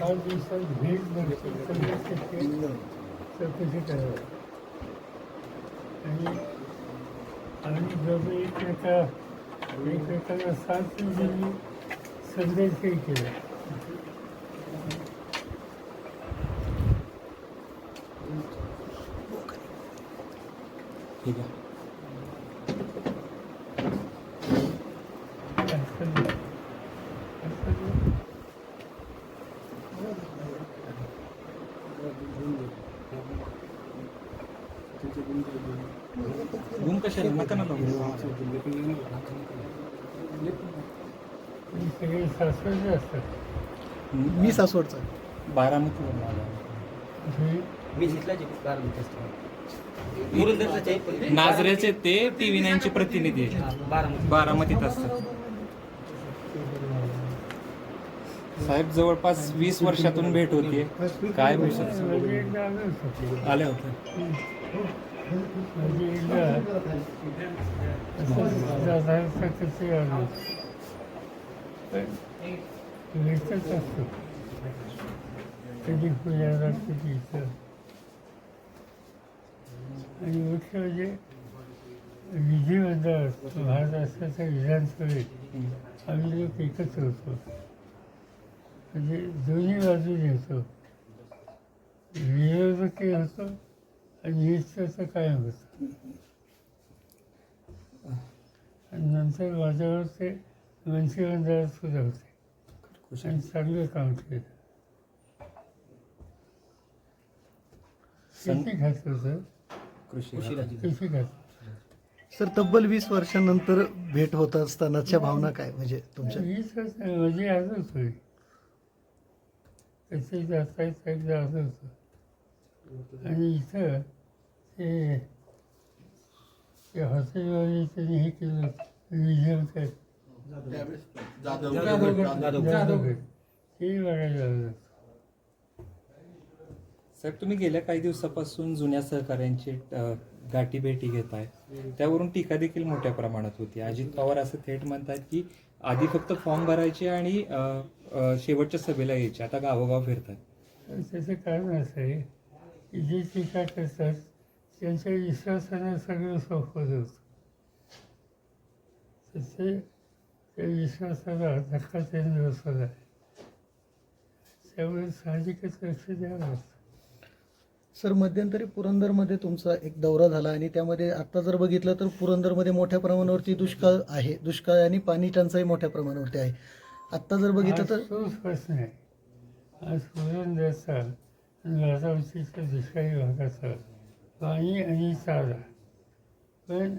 काही हे चार दिवसात भेट नसते सगळे शक्य चौकशी करावी आणि आम्ही दोघे एकमेका एकमेकांना साथ दिली संदेशही केला ठीक आहे असं असं गुम कशाला नका ना लावू. सगळे शास्त्रज्ञ असतात. मी सासवडचा बारामतीवरून आलो. हे मी आहे नाझरेचे ते टी व्ही नाईनचे प्रतिनिधी आहेत. बारामती बारामतीत. असतात. साहेब जवळपास वीस वर्षातून भेट होतीये. काय होते आले होते. माझी असतो कधी फुल्याला कधी इथं आणि मुख्य म्हणजे विधिमंडळ महाराष्ट्राच्या विधानसभेत आम्ही लोक एकत्र होतो. म्हणजे दोन्ही बाजूने होतो. विरोधकही होतो? आणि हिंसाचं कायम होतं? आणि नंतर माझ्यावर ते मंत्रिमंडळात सुद्धा होते. आणि चांगलं काम केलं. किती खात होतं? कृषी खात? सर तब्बल वीस वर्षानंतर भेट होत असतानाच्या भावना काय म्हणजे तुमच्या? वीस वर्ष म्हणजे आजच होईल. तसे जाता एकदा आलं होतं आणि इथं ते ते हॉटेलवाले त्यांनी हे केलं म्युझियम काय ते बघायला. साहेब तुम्ही गेल्या काही दिवसापासून जुन्या सहकाऱ्यांची अ, गाठी भेटी घेत आहे त्यावरून टीका देखील मोठ्या प्रमाणात होती. अजित पवार असं थेट म्हणतात की आधी फक्त फॉर्म भरायचे आणि अ, अ, शेवटच्या सभेला यायचे. आता गावोगाव फिरतात तर त्याचं कारण असं आहे जे टीका करतात? त्यांच्या विश्वासानं सगळं सोपं होतं. तसे त्या विश्वासाला धक्का त्यांनी बसवला आहे. त्यामुळे साहजिकच लक्ष द्यावं सर मध्यंतरी पुरंदरमध्ये तुमचा एक दौरा झाला आणि त्यामध्ये आता जर बघितलं तर पुरंदरमध्ये मोठ्या प्रमाणावरती दुष्काळ आहे. दुष्काळ आणि पाणी टंचाई मोठ्या प्रमाणावरती आहे. आत्ता जर बघितलं तर प्रश्न आहे आज पुरंदरचा आणि दुष्काळी भागाचा पाणी आणि चारा पण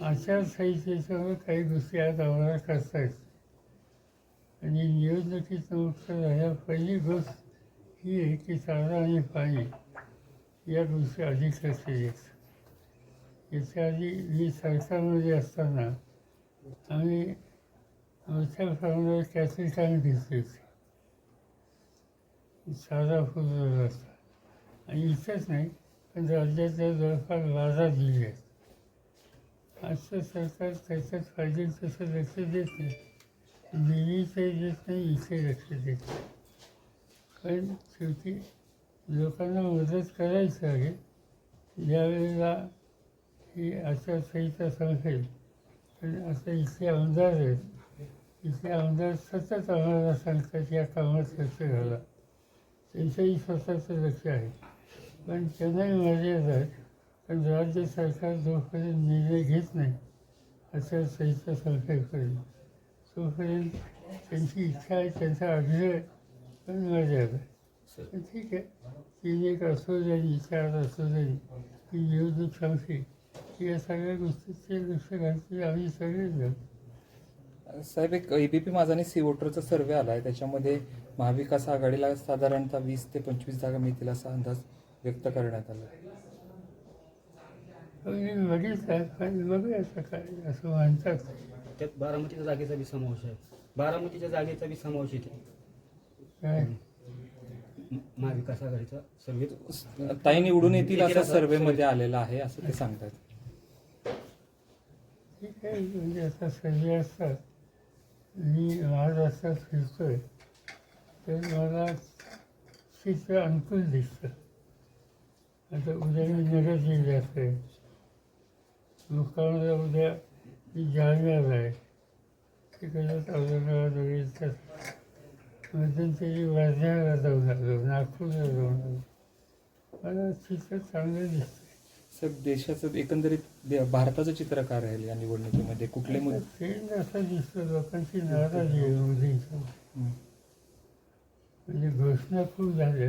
आचारसंहितेच्यावर काही गोष्टी आज आम्हाला करतायत आणि निवडणुकीत मुक्त झाल्या पहिली गोष्ट ही आहे की चारा आणि पाणी या गोष्टी अधिक आहेत याच्या आधी मी सरकारमध्ये असताना आम्ही मोठ्या प्रमाणावर कॅथलिक घेतली होती साधा फुललेला असता आणि इथंच नाही पण राज्याच्या जवळपास बारा दिली आहेत. आजचं सरकार त्याच्यात पाहिजे तसं लक्ष देत नाही. दिल्लीचे देत नाही इथे लक्ष देत नाही. पण शेवटी लोकांना मदत करायची आहे ज्यावेळेला ही आचारसंहिता संपेल पण आता इथले आमदार आहेत इथले आमदार सतत आम्हाला सांगतात या कामात लक्ष घाला. त्यांच्याही स्वतःचं लक्ष आहे. पण त्यांनाही मर्यादा आहेत पण राज्य सरकार जोपर्यंत निर्णय घेत नाही आचारसंहिता सरकारकडे तोपर्यंत त्यांची इच्छा आहे त्यांचा आग्रह पण मर्यादा आहे. ठीक आहे. तीन एक असो जरी चार असो जरी ती निवडणूक संपली की या सगळ्या गोष्टीचे लक्ष घालते आम्ही सगळेजण. साहेब एक एबीपी माझा आणि सी वोटरचा सर्वे आला आहे त्याच्यामध्ये महाविकास आघाडीला साधारणतः वीस ते पंचवीस जागा मिळतील असा अंदाज व्यक्त करण्यात आला. आहे. मी पण बघूया सकाळी असं म्हणतात. त्यात बारामतीच्या जागेचा बी समावेश आहे. बारामतीच्या जागेचा बी समावेश येते काय? महाविकास आघाडीचा सर्वे ताई निवडून येतील असा असं सर्वे मध्ये आलेला आहे असं ते सांगतात. ठीक आहे म्हणजे आता सर्वे असतात. मी महाराष्ट्रात फिरतो आहे तर मला चित्र अनुकूल दिसतं. आता उद्या मी नगर जिल्ह्यात आहे. लोकांना उद्या मी जालन्यात आहे. तिकडे औरंगाबाद वगैरे तर मध्यंतरी वर्ध्याला जाऊन आलो नागपूरला जाऊन आलो मला चित्र चांगलं दिसतं. साहेब देशाचं एकंदरीत दे- भारताचं चित्र काय राहील या निवडणुकीमध्ये. कुठले मुद्दे? ट्रेंड असं दिसतं लोकांची नाराजी आहे मोदींची. हं. म्हणजे घोषणा खूप झाल्या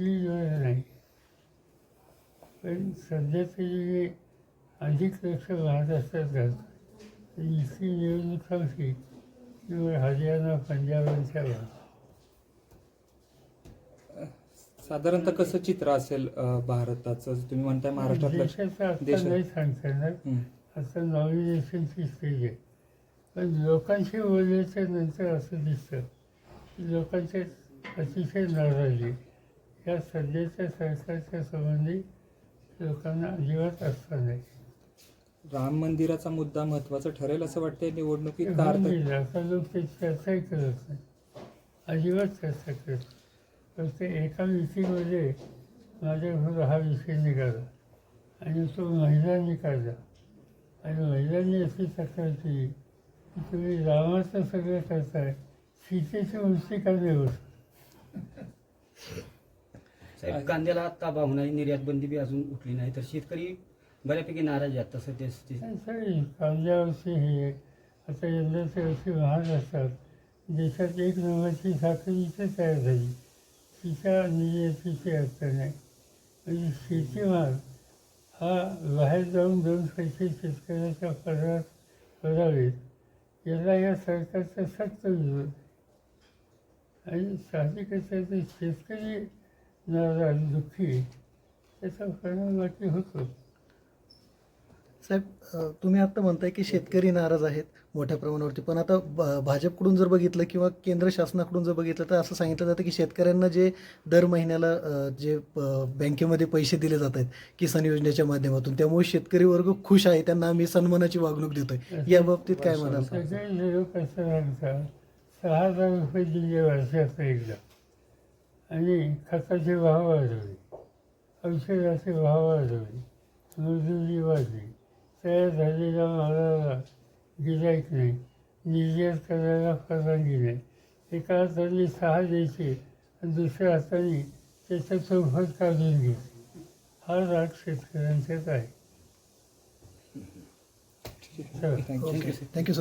ही योजना नाही. पण सध्या तरी जे अधिक लक्ष महाराष्ट्रात घालतं इथली निवडणूक संपली. किंवा हरियाणा पंजाबांच्या भाग साधारणतः कसं चित्र असेल अं, भारताचं तुम्ही म्हणताय महाराष्ट्रातलं देशाचं आता देशात- नाही सांगता येणार हं. आता नॉमिनेशनची स्टेज आहे पण लोकांशी बोलल्याच्या नंतर असं दिसतं की लोकांचे अतिशय नाराजी आहे. या सध्याच्या सरकारच्या संबंधी लोकांना अजिबात असता नाही राम मंदिराचा मुद्दा महत्त्वाचा ठरेल असं वाटतंय निवडणुकीत का होऊन अर्थ गेलं. आता लोक ते चर्चाही करत नाही अजिबात चर्चा करत नाही. फक्त एका मिटिंगमध्ये माझ्याकडून हा विषय निघाला. आणि तो महिलांनी काढला आणि महिलांनी अशी तक्रार केली की तुम्ही रामाचं सगळं करताय सीतेची उंची का होत साहेब कांद्याला आता भाव नाही निर्यात बंदी बी अजून उठली नाही तर शेतकरी बऱ्यापैकी नाराज आहेत तसं ते ते- कांद्यावरची हे आता यंदाचे वर्षी महाग असतात. देशात एक नंबरची साखर इथे तयार झाली. तिच्या निर्यातीची अर्थ नाही म्हणजे शेतीमाल हा बाहेर जाऊन दोन पैसे शेतकऱ्याच्या पदरात करावेत याला या सरकारचा सक्त विरोध. आणि साहजिकच शेतकरी नाराज दुःखी त्याचा परिणाम बाकी होतो साहेब तुम्ही आता म्हणताय की शेतकरी नाराज आहेत मोठ्या प्रमाणावरती. पण आता ब- भाजपकडून जर बघितलं किंवा केंद्र शासनाकडून जर बघितलं तर असं सांगितलं जातं की शेतकऱ्यांना जे दर महिन्याला जे बँकेमध्ये पैसे दिले जात आहेत किसान योजनेच्या माध्यमातून त्यामुळे शेतकरी वर्ग खुश आहे त्यांना आम्ही सन्मानाची वागणूक देतोय. या बाबतीत काय म्हणाल? सहा हजार रुपये दिले वर्षाचं एकदा. आणि खताचे भाव वाढवले औषधाचे भाव वाढवले मजुरी वाढली. तयार झालेल्या मालाला गिराईक नाही. निर्यात करायला परवानगी नाही. एका हाताने सहा द्यायचे आणि दुसऱ्या हाताने त्याचा चौफत काढून घ्यायचे. हा राग शेतकऱ्यांच्याच आहे. Thank you sir